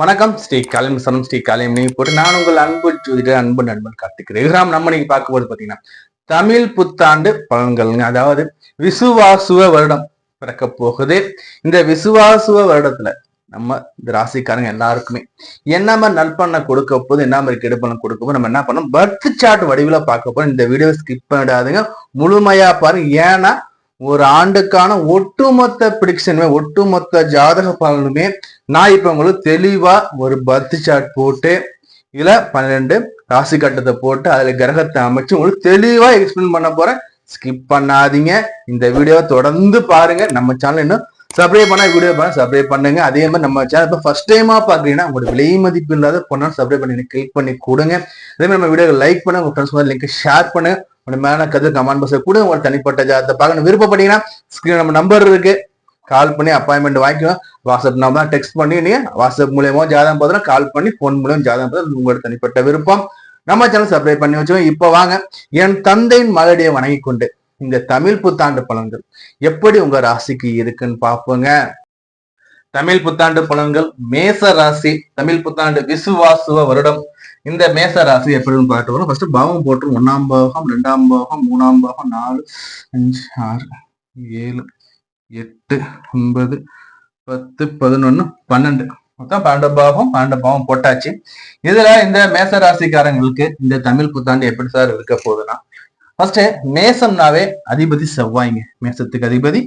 வணக்கம். ஸ்ரீ காலம் சனம் ஸ்ரீ காலம் நீங்க போட்டு நான் உங்கள் அன்பு ஜோதிடர் அன்பு நண்பன் கார்த்திக். ரகுராம் நம்ம நீங்க பார்க்கும்போது பார்த்தீங்கன்னா பாத்தீங்கன்னா தமிழ் புத்தாண்டு பலன்கள்ங்க அதாவது விசுவாசுவ வருடம் பிறக்க போகுது. இந்த விசுவாசுவ வருடத்துல நம்ம இந்த ராசிக்காரங்க எல்லாருக்குமே என்ன மாதிரி நற்பண்ண கொடுக்க போது என்ன மாதிரி கெடுப்பணம் கொடுக்க போது நம்ம என்ன பண்ணோம் பர்த் சார்ட் வடிவில் பார்க்க போறோம். இந்த வீடியோ ஸ்கிப் பண்ணிடாதுங்க. முழுமையா பாருங்க. ஏன்னா ஒரு ஆண்டுக்கான ஒட்டுமொத்த பிடிக்ஷனுமே ஒட்டுமொத்த ஜாதக பலனுமே நான் இப்ப உங்களுக்கு தெளிவா ஒரு பர்த் சார்ட் போட்டு இதுல பன்னிரெண்டு ராசி கட்டத்தை போட்டு அதுல கிரகத்தை அமைச்சு உங்களுக்கு தெளிவா எக்ஸ்பிளைன் பண்ண போறேன். ஸ்கிப் பண்ணாதீங்க. இந்த வீடியோவை தொடர்ந்து பாருங்க. நம்ம சேனல் இன்னும் சப்ஸ்கிரைப் பண்ணா வீடியோ பண்ண சப்ஸ்கிரைப் பண்ணுங்க. அதே மாதிரி நம்ம சேனல் இப்போ ஃபர்ஸ்ட் டைமா பாக்குறீங்கன்னா உங்களோட விலை மதிப்பு இல்லாத பொண்ணு சப்ஸ்கிரைப் பண்ணி கிளிக் பண்ணி கொடுங்க. அதே மாதிரி நம்ம வீடியோ லைக் பண்ணுங்க. உங்க ஃப்ரெண்ட்ஸ் லிங்க் ஷேர் பண்ணுங்க. உங்க மேல கதை கமெண்ட் பாக்ஸ்ல கூட உங்களோட தனிப்பட்ட ஜாதத்தை பார்க்கணும். விருப்பப்பட்டீங்கன்னா ஸ்கிரீன் நம்ம நம்பர் இருக்கு. கால் பண்ணி அப்பாயின்மெண்ட் வாங்கிக்கலாம் வாட்ஸ்அப் நம்பர் டெக்ஸ்ட் பண்ணி நீ வாட்ஸ்அப் மூலியமா ஜாதகம் பார்த்தா கால் பண்ணி ஃபோன் மூலியம் ஜாதகம் பார்த்தா உங்களோட தனிப்பட்ட விருப்பம். நம்ம சேனல் சப்ஸ்கிரைப் பண்ணி வச்சுக்கோங்க. இப்போ வாங்க. என் தந்தையின் மலடியை வணங்கி கொண்டு இந்த தமிழ் புத்தாண்டு பலன்கள் எப்படி உங்க ராசிக்கு இருக்குன்னு பார்ப்போங்க. தமிழ் புத்தாண்டு பலன்கள் மேச ராசி. தமிழ் புத்தாண்டு விசுவாசுவ வருடம். இந்த மேச ராசி எப்படின்னு பார்த்து வரும் ஃபர்ஸ்ட் பாவம் போட்டு ஒன்னாம் பாகம் ரெண்டாம் பாகம் மூணாம் பாகம் நாலு அஞ்சு ஆறு ஏழு எட்டு ஒன்பது பத்து பதினொன்னு பன்னெண்டு. மொத்தம் பன்னெண்டு பாகம் பன்னெண்டு பாவம் போட்டாச்சு. இதுல இந்த மேச ராசிக்காரங்களுக்கு இந்த தமிழ் புத்தாண்டு எப்படி சார் இருக்க போகுதுன்னா ஃபர்ஸ்ட் மேசம்னாவே அதிபதி செவ்வாய்ங்க. மேசத்துக்கு அதிபதி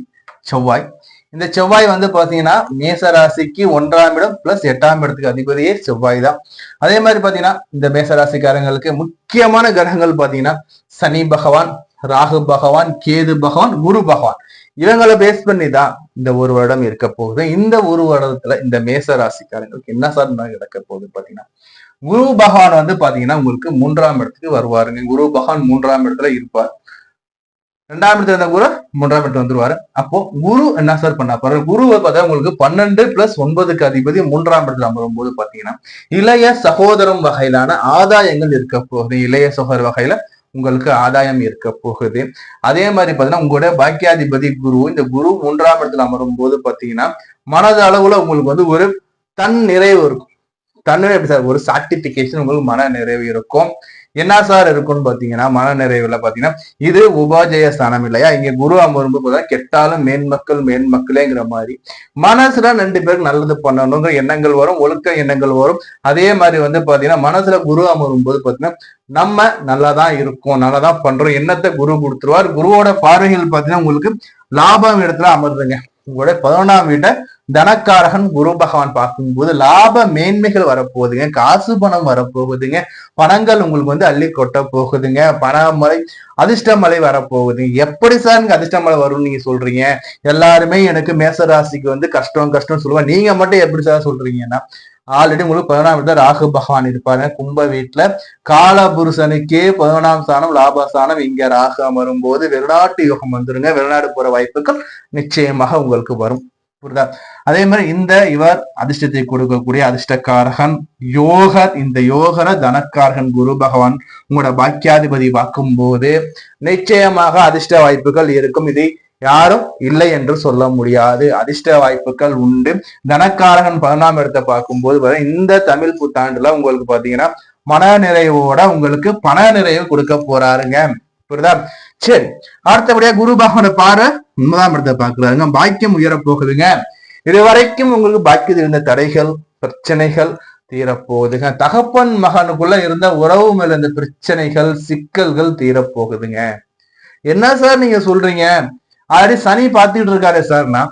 செவ்வாய். இந்த செவ்வாய் வந்து பாத்தீங்கன்னா மேச ராசிக்கு ஒன்றாம் இடம் பிளஸ் எட்டாம் இடத்துக்கு அதிபதியே செவ்வாய் தான். அதே மாதிரி பாத்தீங்கன்னா இந்த மேச ராசிக்காரங்களுக்கு முக்கியமான கிரகங்கள் பாத்தீங்கன்னா சனி பகவான் ராகு பகவான் கேது பகவான் குரு பகவான். இவங்களை பேஸ் பண்ணி தான் இந்த ஒரு வருடம் இருக்க போகுது. இந்த ஒரு வருடத்துல இந்த மேச ராசிக்காரங்களுக்கு என்ன சார் நடக்க போகுது பாத்தீங்கன்னா குரு பகவான் வந்து பாத்தீங்கன்னா உங்களுக்கு மூன்றாம் இடத்துக்கு வருவாருங்க. குரு பகவான் மூன்றாம் இடத்துல இருப்பார். ரெண்டாம் இடத்துல இருந்த குரு? மூன்றாம் இடத்துல வந்துருவாரு. அப்போ குரு என்ன சார் பண்ண போறாரு குருவை பார்த்தா உங்களுக்கு பன்னெண்டு பிளஸ் ஒன்பதுக்கு அதிபதி மூன்றாம் இடத்துல அமரும் போது பாத்தீங்கன்னா இளைய சகோதரம் வகையிலான ஆதாயங்கள் இருக்க போகுது. இளைய சகோதர வகையில உங்களுக்கு ஆதாயம் இருக்க போகுது. அதே மாதிரி பாத்தீங்கன்னா உங்களுடைய பாக்கியாதிபதி குரு இந்த குரு மூன்றாம் இடத்துல அமரும் போது பாத்தீங்கன்னா மனது அளவுல உங்களுக்கு வந்து ஒரு தன் நிறைவு இருக்கும். தன்னிறை எப்படி சார் ஒரு சாட்டிபிகேஷன் உங்களுக்கு மன நிறைவு இருக்கும். என்ன சார் இருக்கும்னு பாத்தீங்கன்னா மன நிறைவுல பாத்தீங்கன்னா இது உபாஜய ஸ்தானம் இல்லையா? இங்க குரு அமரும்போது பார்த்தா கெட்டாலும் மேன்மக்கள் மேன்மக்களேங்கிற மாதிரி. மனசுல ரெண்டு பேருக்கு நல்லது பண்ணணுங்கிற எண்ணங்கள் வரும் ஒழுக்க எண்ணங்கள் வரும். அதே மாதிரி வந்து பாத்தீங்கன்னா மனசுல குரு அமரும் போது பாத்தீங்கன்னா நம்ம நல்லா தான் இருக்கோம் நல்லா தான் பண்றோம். எண்ணத்தை குரு கொடுத்துருவார். குருவோட பார்வைகள் பாத்தீங்கன்னா உங்களுக்கு லாபம் இடத்துல அமருதுங்க. உங்களுடைய பதினொன்றாம் வீட்டை தனக்காரகன் குரு பகவான் பார்க்கும்போது லாப மேன்மைகள் வரப்போகுதுங்க காசு பணம் வரப்போகுதுங்க பணங்கள் உங்களுக்கு வந்து அள்ளி கொட்ட போகுதுங்க பணமலை அதிர்ஷ்ட வரப்போகுதுங்க. எப்படி சார் எனக்கு அதிர்ஷ்டமலை வரும்னு நீங்க சொல்றீங்க? எல்லாருமே எனக்கு மேச ராசிக்கு வந்து கஷ்டம் கஷ்டம்னு சொல்லுவாங்க. நீங்க மட்டும் எப்படி சார் சொல்றீங்கன்னா ஆல்ரெடி உங்களுக்கு பதினொன்றாம் வீட்டுல ராகு பகவான் இருப்பாரு. கும்ப வீட்டுல காலபுருஷனுக்கே பதினொன்றாம் ஸ்தானம் லாபஸ்தானம். இங்க ராகு அமரும் போது வெளிநாட்டு யோகம் வந்துருங்க. வெளிநாடு போற வாய்ப்புகள் நிச்சயமாக உங்களுக்கு வரும். புரியுதா? அதே மாதிரி இந்த இவர் அதிர்ஷ்டத்தை கொடுக்கக்கூடிய அதிர்ஷ்டக்காரகன் யோகர் இந்த யோகர தனக்காரகன் குரு பகவான் உங்களோட பாக்கியாதிபதி பார்க்கும் போது நிச்சயமாக அதிர்ஷ்ட வாய்ப்புகள் இருக்கும். இதை யாரும் இல்லை என்று சொல்ல முடியாது. அதிர்ஷ்ட வாய்ப்புகள் உண்டு. தனக்காரகன் பதினாம் இடத்தை பார்க்கும்போது வரை இந்த தமிழ் புத்தாண்டுல உங்களுக்கு பாத்தீங்கன்னா மன நிறைவோட உங்களுக்கு பண நிறைவு கொடுக்க போறாருங்க. புரியுதா? சரி அடுத்தபடியா குரு பகவான பாரு. ஒன்பதாம் இடத்தை பாக்குறாருங்க பாக்கியம் உயர போகுதுங்க இதுவரைக்கும் உங்களுக்கு பாக்கியத்தில் இருந்த தடைகள் பிரச்சனைகள் தீரப்போகுதுங்க. தகப்பன் மகனுக்குள்ள இருந்த உறவு மேல இருந்த பிரச்சனைகள் சிக்கல்கள் தீரப்போகுதுங்க. என்ன சார் நீங்க சொல்றீங்க? ஆல்ரெடி சனி பார்த்துட்டு இருக்காரு சார்னா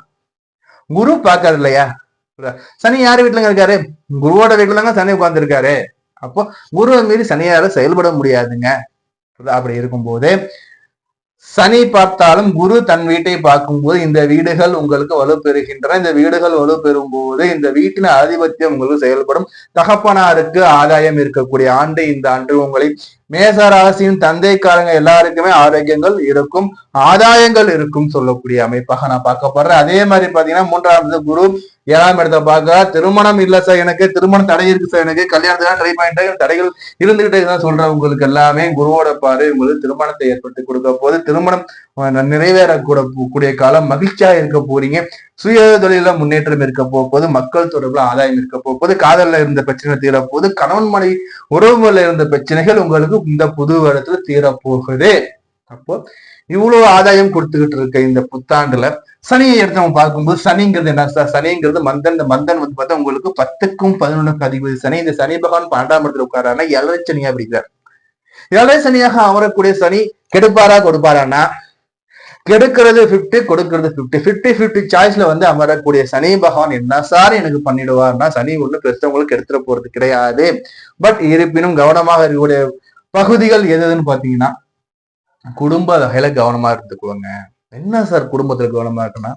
குரு பார்க்காரு இல்லையா? சனி யார் வீட்டுலங்க இருக்காரு? குருவோட வீட்டுல தாங்க சனி உட்கார்ந்துருக்காரு. அப்போ குருவை மீறி சனியால செயல்பட முடியாதுங்க. அப்படி இருக்கும்போது சனி பார்த்தாலும் குரு தன் வீட்டை பார்க்கும்போது இந்த வீடுகள் உங்களுக்கு வலுப்பெறுகின்றன. இந்த வீடுகள் வலுப்பெறும் போது இந்த வீட்டின் ஆதிபத்தியம் உங்களுக்கு செயல்படும். தகப்பனாருக்கு ஆதாயம் இருக்கக்கூடிய ஆண்டு இந்த ஆண்டு உங்களை மேசராசியின் தந்தைக்காரங்க எல்லாருக்குமே ஆரோக்கியங்கள் இருக்கும் ஆதாயங்கள் இருக்கும் சொல்லக்கூடிய அமைப்பாக நான் பார்க்க போறேன். அதே மாதிரி பாத்தீங்கன்னா மூன்றாவது குரு ஏழாம் இடத்தை பார்க்க திருமணம் இல்ல சார் எனக்கு திருமணம் தடை இருக்கு சார் எனக்கு கல்யாணத்துக்கு ட்ரை பண்ணிட்டு தடைகள் இருந்துகிட்டே தான் சொல்றேன். உங்களுக்கு எல்லாமே குருவோட பாரு உங்களுக்கு திருமணத்தை ஏற்படுத்தி கொடுக்க போது திருமணம் நிறைவேறக்கூட கூடிய காலம் மகிழ்ச்சியா இருக்க போறீங்க. சுய தொழில முன்னேற்றம் இருக்க போகுது மக்கள் தொடர்புல ஆதாயம் இருக்க போகுது காதல்ல இருந்த பிரச்சனை தீரப்போகுது கணவன் மனைவி உறவுல இருந்த பிரச்சனைகள் உங்களுக்கு இந்த புது வருடத்துல தீரப்போகுது. அப்போ இவ்வளவு ஆதாயம் கொடுத்துக்கிட்டு இருக்க இந்த புத்தாண்டுல சனியை எடுத்து நம்ம பார்க்கும்போது சனிங்கிறது என்ன சார்? சனிங்கிறது மந்தன் இந்த மந்தன் வந்து பார்த்தா உங்களுக்கு பத்துக்கும் பதினொன்றுக்கும் அதிபதி சனி. இந்த சனி பகவான் பன்னெண்டாம் இடத்துல உட்காரானா ஏழரை சனியா பிடிக்கிறார் ஏழரை சனியாக அமரக்கூடிய சனி கெடுப்பாரா கொடுப்பாரான்னா கெடுக்கிறது 50 கொடுக்கறது 50 50 50 சாய்ஸ்ல வந்து அமரக்கூடிய சனி பகவான் என்ன சார் எனக்கு பண்ணிடுவார்னா சனி ஒண்ணு பெருசவங்களுக்கு எடுத்துட போறது கிடையாது. பட் இருப்பினும் கவனமாக இருக்கக்கூடிய பகுதிகள் எது எதுன்னு பாத்தீங்கன்னா குடும்ப வகையில கவனமா இருந்துக்குவாங்க என்ன சார் குடும்பத்துல கவனமா இருக்குன்னா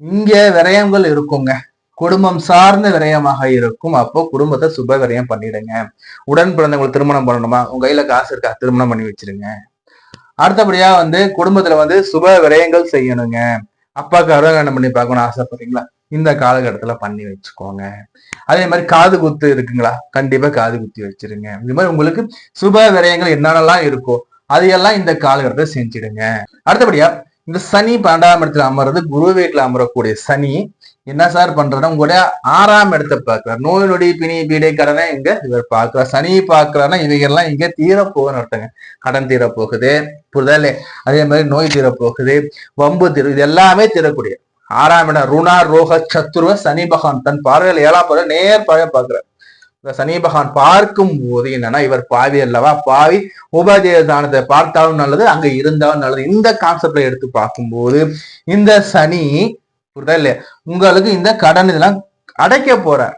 இங்க விரயங்கள் இருக்குங்க. குடும்பம் சார்ந்த விரயமாக இருக்கும். அப்போ குடும்பத்தை சுப விரயம் பண்ணிடுங்க. உடன் பிறந்தவங்களுக்கு திருமணம் பண்ணணுமா? உங்க கையில காசு இருக்கா? திருமணம் பண்ணி வச்சிருங்க. அடுத்தபடியா வந்து குடும்பத்துல வந்து சுப விரயங்கள் செய்யணுங்க. அப்பாவுக்கு அருகணம் பண்ணி பார்க்கணும்னு ஆசைப்படுறீங்களா இந்த காலகட்டத்துல பண்ணி வச்சுக்கோங்க. அதே மாதிரி காது குத்து இருக்குங்களா? கண்டிப்பா காது குத்தி வச்சிருங்க. இந்த மாதிரி உங்களுக்கு சுப விரயங்கள் என்னென்னலாம் இருக்கோ அதையெல்லாம் இந்த காலகட்டத்தை செஞ்சிடுங்க. அடுத்தபடியா இந்த சனி பன்னெண்டாம் இடத்துல அமர்றது குரு வீட்டுல அமரக்கூடிய சனி என்ன சார் பண்றதுன்னா உங்களுடைய ஆறாம் இடத்தை பார்க்கிறார். நோய் நொடி பிணி பீடை கடனை இங்க இவர் பார்க்கிறார். சனி பார்க்கிறாருன்னா இவைகள்லாம் இங்க தீரப்போகுதுன்னு அர்த்தங்க. கடன் தீரப்போகுது புரிதலே அதே மாதிரி நோய் தீரப்போகுது வம்பு தீர இது எல்லாமே தீரக்கூடிய. ஆறாம் இடம் ருணா ரோக சத்துருவ சனி பகவான். தன் பார்வையில் ஏழாம் பார்வை நேர் பார்வை பார்க்கிறார். இந்த சனி பகவான் பார்க்கும் போது என்னன்னா இவர் பாவி அல்லவா? பாவி உபாதேய பார்த்தாலும் நல்லது அங்க இருந்தாலும் நல்லது. இந்த கான்செப்ட்ல எடுத்து பார்க்கும்போது இந்த சனி புரியுதா இல்லையா? உங்களுக்கு இந்த கடன் இதெல்லாம் அடைக்க போறார்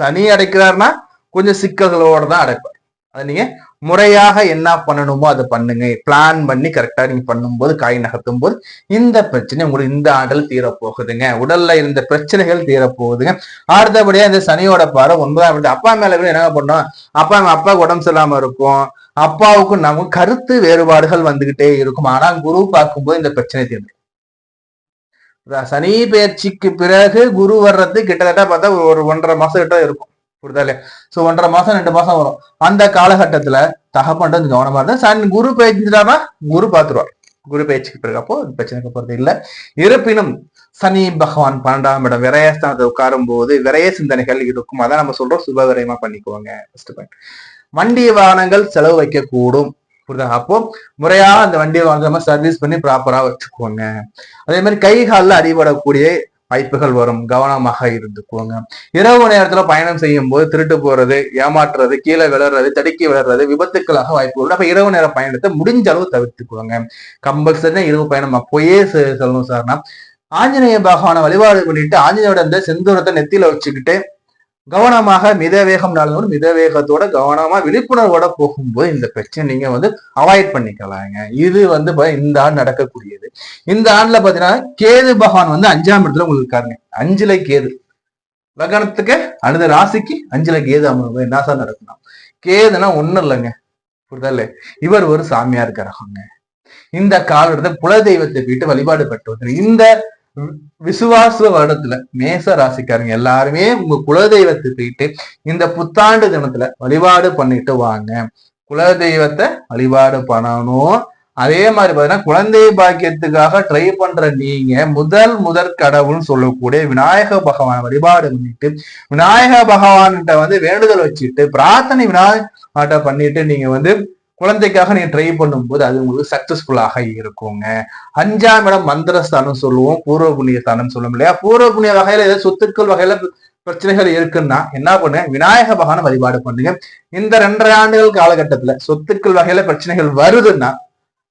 சனி அடைக்கிறார்னா கொஞ்சம் சிக்கல்களோட தான் அடைப்பார். அதை நீங்க முறையாக என்ன பண்ணணுமோ அதை பண்ணுங்க. பிளான் பண்ணி கரெக்டா நீங்க பண்ணும்போது காய் நகர்த்தும் போது இந்த பிரச்சனை உங்களுக்கு இந்த ஆண்டில் தீரப்போகுதுங்க. உடல்ல இருந்த பிரச்சனைகள் தீரப்போகுதுங்க. அடுத்தபடியா இந்த சனியோட பாறை ஒன்பதாம் இடத்து அப்பா மேல கூட என்ன பண்ணோம்? அப்பா அப்பா உடம்பு சரியில்லாம இருக்கும். அப்பாவுக்கும் நமக்கு கருத்து வேறுபாடுகள் வந்துகிட்டே இருக்கும். ஆனா குரு பார்க்கும்போது இந்த பிரச்சனை தீர்ந்து சனி பயிற்சிக்கு பிறகு குரு வர்றது கிட்டத்தட்ட பார்த்தா ஒரு ஒன்றரை மாசம் கிட்ட இருக்கும். புரியுதா சோ ஒன்றரை மாசம் ரெண்டு மாசம் வரும். அந்த காலகட்டத்துல தகப்பன்ட்டு கொஞ்சம் கவனமா இருந்தா சன் குரு பயிற்சிட்டாருன்னா குரு பாத்துருவார் குரு பயிற்சிக்கு பிறகு. அப்போ பிரச்சனைக்கு போறது இல்லை. இருப்பினும் சனி பகவான் பன்னெண்டாம் இடம் விரயஸ்தானத்தை உட்காரும் போது விரய சிந்தனைகள் இருக்கும். அதான் நம்ம சொல்றோம் சுப விரயமா பண்ணிக்குவாங்க ஃபர்ஸ்ட் பாயிண்ட் வண்டி வாகனங்கள் செலவு வைக்க புரியுதா அப்போ முறையா அந்த வண்டியை வாங்காம சர்வீஸ் பண்ணி ப்ராப்பரா வச்சுக்கோங்க. அதே மாதிரி கை காலில் அடிபடக்கூடிய வாய்ப்புகள் வரும். கவனமாக இருந்துக்கோங்க. இரவு நேரத்துல பயணம் செய்யும் போது திருட்டு போறது ஏமாற்றுறது கீழே விழுறது தடுக்கி விழுறது விபத்துக்களாக வாய்ப்பு உண்டு. அப்ப இரவு நேர பயணத்தை முடிஞ்ச அளவு தவிர்த்துக்கோங்க. கம்பல்சரி இரவு பயணம் அப்போயே செ- சார்னா ஆஞ்சநேய பகவானை வழிபாடு பண்ணிட்டு ஆஞ்சநேயோட அந்த செந்தூரத்தை நெத்தியில வச்சுக்கிட்டு கவனமாக மித வேகம் நாளும் மித வேகத்தோட கவனமா விழிப்புணர்வோட போகும்போது இந்த பிரச்சனை நீங்க வந்து அவாய்ட் பண்ணிக்கலாங்க. இது வந்து இந்த ஆண்டு நடக்கக்கூடியது. இந்த ஆண்டுல பாத்தீங்கன்னா கேது பகவான் வந்து அஞ்சாம் இடத்துல உங்களுக்கு இருக்காருங்க. அஞ்சுல கேது. லக்னத்துக்கு அடுத்த ராசிக்கு அஞ்சுல கேது அமர்வு. என்ன சார் நடக்கணும் கேதுனா ஒண்ணும் இல்லைங்க. புரிதல்ல இவர் ஒரு சாமியார் கிரகங்க. இந்த காலத்துல குலதெய்வத்தை போயிட்டு வழிபாடு பெற்று வந்து இந்த விசுவாச வருடத்துல மேச ராசிக்காரங்க எல்லாருமே உங்க குலதெய்வத்தை போயிட்டு இந்த புத்தாண்டு தினத்துல வழிபாடு பண்ணிட்டு வாங்க. குலதெய்வத்தை வழிபாடு பண்ணணும். அதே மாதிரி பாத்தீங்கன்னா குழந்தை பாக்கியத்துக்காக ட்ரை பண்ற நீங்க முதல் முதற் கடவுள்னு சொல்லக்கூடிய விநாயக பகவான் வழிபாடு பண்ணிட்டு விநாயக பகவான்கிட்ட வந்து வேண்டுதல் வச்சுட்டு பிரார்த்தனை விநாயகர்கிட்ட பண்ணிட்டு நீங்க வந்து குழந்தைக்காக நீங்க ட்ரை பண்ணும்போது அது உங்களுக்கு சக்சஸ்ஃபுல்லாக இருக்குங்க. அஞ்சாம் இடம் மந்திரஸ்தானம் சொல்லுவோம் பூர்வ புண்ணிய ஸ்தானம் சொல்லுவோம் இல்லையா? பூர்வ புண்ணிய வகையில ஏதோ சொத்துக்கள் வகையில பிரச்சனைகள் இருக்குன்னா என்ன பண்ணுங்க? விநாயக பகவான வழிபாடு பண்ணுங்க. இந்த ரெண்டரை ஆண்டுகள் காலகட்டத்துல சொத்துக்கள் வகையில பிரச்சனைகள் வருதுன்னா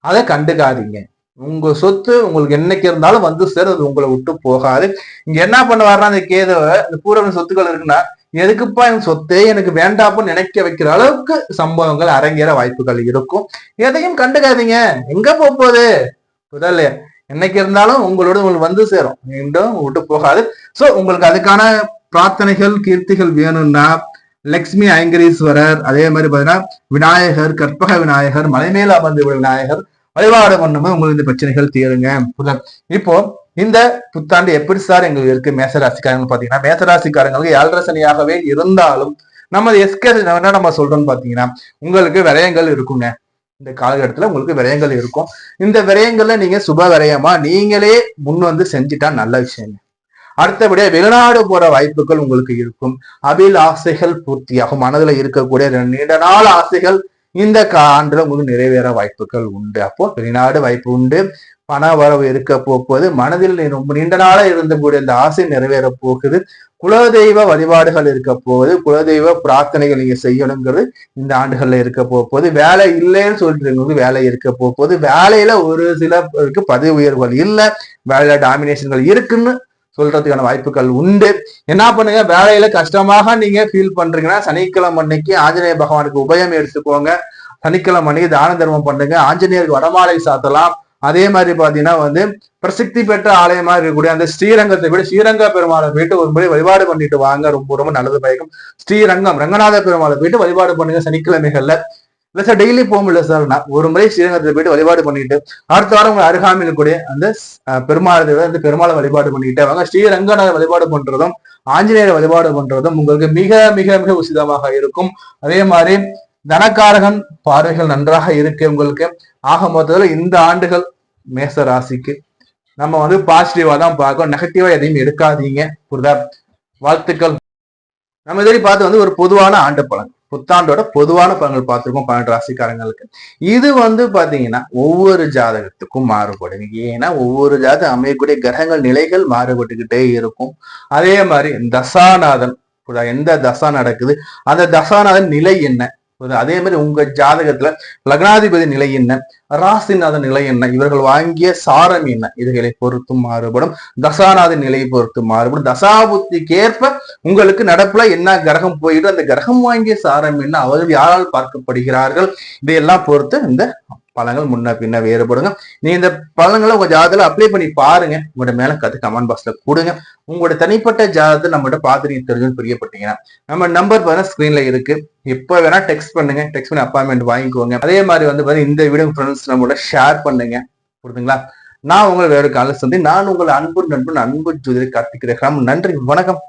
அதை கண்டுக்காதீங்க. உங்க சொத்து உங்களுக்கு என்னைக்கு இருந்தாலும் வந்து சேரும் அது உங்களை விட்டு போகாது. இங்க என்ன பண்ணுவாருன்னா அந்த கேதவை இந்த பூர்வ சொத்துக்கள் இருக்குன்னா எதுக்குப்பா என் சொத்தே எனக்கு வேண்டாப்புன்னு நினைக்க வைக்கிற அளவுக்கு சம்பவங்கள் அரங்கேற வாய்ப்புகள் இருக்கும். எதையும் கண்டுக்காதீங்க. எங்க போக போகுது புதல்ல என்னைக்கு இருந்தாலும் உங்களோட உங்களுக்கு வந்து சேரும். மீண்டும் விட்டு போகாது. சோ உங்களுக்கு அதுக்கான பிரார்த்தனைகள் கீர்த்திகள் வேணும்னா லக்ஷ்மி ஐங்கரீஸ்வரர் அதே மாதிரி பாத்தீங்கன்னா விநாயகர் கற்பக விநாயகர் மலைமேல அமர்ந்து விநாயகர் வழிபாடு பண்ணும்போது உங்களுக்கு இந்த பிரச்சனைகள் தீருங்க. புதல் இப்போ இந்த புத்தாண்டு எப்படி சார் எங்களுக்கு இருக்கு மேசராசிக்காரங்க பாத்தீங்கன்னா மேசராசிக்காரங்களுக்கு ஏழரை சனியாகவே இருந்தாலும் நம்ம எஸ்கே என்ன நம்ம சொல்றோம்னு பாத்தீங்கன்னா உங்களுக்கு விரயங்கள் இருக்குங்க. இந்த காலகட்டத்துல உங்களுக்கு விரயங்கள் இருக்கும். இந்த விரயங்கள்ல நீங்க சுப விரயமா நீங்களே முன் வந்து செஞ்சுட்டா நல்ல விஷயங்க. அடுத்தபடியாக வெளிநாடு போற வாய்ப்புகள் உங்களுக்கு இருக்கும். அபில் ஆசைகள் பூர்த்தியாகும். மனதுல இருக்கக்கூடிய நீண்ட நாள் ஆசைகள் இந்த ஆண்டுல உங்களுக்கு நிறைவேற வாய்ப்புகள் உண்டு. அப்போ வெளிநாடு வாய்ப்பு உண்டு. பண வரவு இருக்க போக்குவது மனதில் ரொம்ப நீண்ட நாளாக இருந்தக்கூடிய இந்த ஆசை நிறைவேற போகுது. குலதெய்வ வழிபாடுகள் இருக்க போகுது. குலதெய்வ பிரார்த்தனைகள் நீங்க செய்யணுங்கிறது இந்த ஆண்டுகள்ல இருக்க போகுது. வேலை இல்லைன்னு சொல்லிட்டு வேலை இருக்க போகுது. வேலையில ஒரு சிலருக்கு பதவி உயர்வுகள் இல்லை. வேலையில டாமினேஷன்கள் இருக்குன்னு சொல்றதுக்கான வாய்ப்புகள் உண்டு. என்ன பண்ணுங்க? வேலையில கஷ்டமாக நீங்க ஃபீல் பண்றீங்கன்னா சனிக்கிழமை அன்னைக்கு ஆஞ்சநேய பகவானுக்கு உபயம் எடுத்துக்கோங்க. சனிக்கிழமை அன்னைக்கு தான தர்மம் பண்ணுங்க. ஆஞ்சநேயருக்கு வடமாலை சாத்தலாம். அதே மாதிரி பாத்தீங்கன்னா வந்து பிரசித்தி பெற்ற ஆலயமா இருக்கக்கூடிய அந்த ஸ்ரீரங்கத்தை விட ஸ்ரீரங்க பெருமாளை போயிட்டு ஒரு முறை வழிபாடு பண்ணிட்டு வாங்க. ரொம்ப ரொம்ப நல்லது பயக்கும். ஸ்ரீரங்கம் ரங்கநாத பெருமாளை போயிட்டு வழிபாடு பண்ணுங்க சனிக்கிழமைகள்ல. இல்ல சார் டெய்லி போக முடியல சார் நான் ஒரு முறை ஸ்ரீரங்கத்தில் போயிட்டு வழிபாடு பண்ணிட்டு அடுத்த வாரம் உங்க அருகாமையில் கூட அந்த பெருமாள் அந்த பெருமாளை வழிபாடு பண்ணிட்டு வாங்க. ஸ்ரீரங்கநாத வழிபாடு பண்றதும் ஆஞ்சநேயர் வழிபாடு பண்றதும் உங்களுக்கு மிக மிக மிக உசிதமாக இருக்கும். அதே மாதிரி தனக்காரகன் பார்வைகள் நன்றாக இருக்கு உங்களுக்கு. ஆக மொத்தத்துல இந்த ஆண்டுகள் மேச ராசிக்கு. நம்ம வந்து பாசிட்டிவா தான் பார்க்கணும். நெகட்டிவா எதையும் எடுக்காதீங்க. புரிதா வாழ்த்துக்கள். நம்ம இதே பார்த்து வந்து ஒரு பொதுவான ஆண்டு பலன். புத்தாண்டோட பொதுவான பலன்கள் பார்த்துருக்கோம் பன்னெண்டு ராசிக்காரங்களுக்கு. இது வந்து பாத்தீங்கன்னா ஒவ்வொரு ஜாதகத்துக்கும் மாறுபடும். ஏன்னா ஒவ்வொரு ஜாதகம் அமையக்கூடிய கிரகங்கள் நிலைகள் மாறுபட்டுக்கிட்டே இருக்கும். அதே மாதிரி தசாநாதன் எந்த தசா நடக்குது? அந்த தசாநாதன் நிலை என்ன? அதே மாதிரி உங்க ஜாதகத்துல லக்னாதிபதி நிலை என்ன? ராசிநாதன் நிலை என்ன? இவர்கள் வாங்கிய சாரம் என்ன? இதுகளை பொறுத்து மாறுபடும். தசாநாத நிலையை பொறுத்து மாறுபடும். தசாபுத்திக்கேற்ப உங்களுக்கு நடப்புல என்ன கிரகம் போயிடும்? அந்த கிரகம் வாங்கிய சாரம் என்ன? அவர்கள் யாரால் பார்க்கப்படுகிறார்கள்? இதையெல்லாம் பொறுத்து இந்த பழங்கள் முன்ன பின்ன வேறுபடுங்க. நீ இந்த பழங்களை உங்க ஜாதத்துல அப்ளை பண்ணி பாருங்க. உங்களோட மேல கத்து கமெண்ட் பாக்ஸ்ல கொடுங்க. உங்களோட தனிப்பட்ட ஜாதகத்தை நம்மகிட்ட பார்த்து தெரிஞ்சுன்னு பிரியப்பட்டீங்கன்னா நம்ம நம்பர் பாருங்க ஸ்கிரீன்ல இருக்கு. எப்ப வேணா டெக்ஸ்ட் பண்ணுங்க. டெக்ஸ்ட் பண்ணி அப்பாயின்மெண்ட் வாங்கிக்கோங்க. அதே மாதிரி வந்து பாருங்க இந்த வீடியோ ஃப்ரெண்ட்ஸ் நம்மளோட ஷேர் பண்ணுங்க. புரியுதுங்களா? நான் உங்களை வேறு கால சந்தி நான் உங்களை அன்பு நண்பன் அன்பு ஜோதிடர் கார்த்திக் நன்றி வணக்கம்.